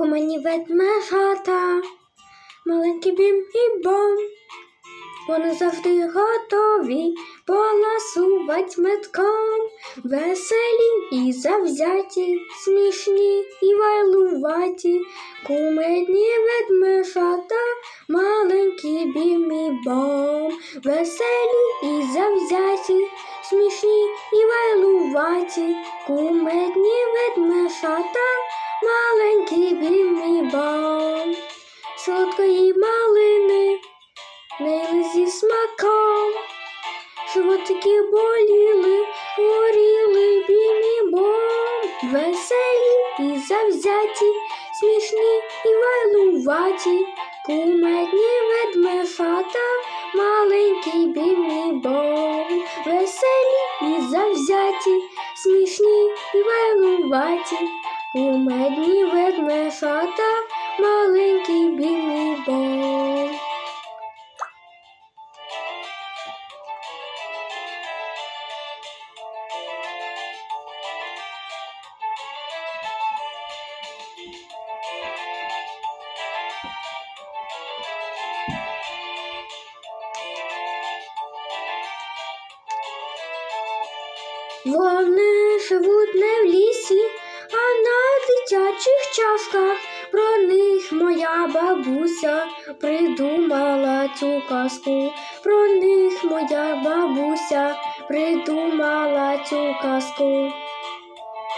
Кумені ведмежата, маленький бім і бом. Вони завжди готові поласувать метком. Веселі і завзяті, смішні і вайлуваті, кумедні ведмежата, маленькі бім і бом. Веселі і завзяті, смішні і вайлуваті, кумедні ведмежата, маленькі бім і бом. Солодкої малини неїли зі смаком, животики боліли, горіли бімі-бом, веселі і завзяті, смішні і вайлуваті, кумедні ведмежата, маленький бімі-бом, веселі і завзяті, смішні і вайлуваті, кумедні ведмежата, маленький бімі-бом. Вони живуть не в лісі, а на дитячих чашках. Про них моя бабуся придумала цю казку. Про них моя бабуся придумала цю казку.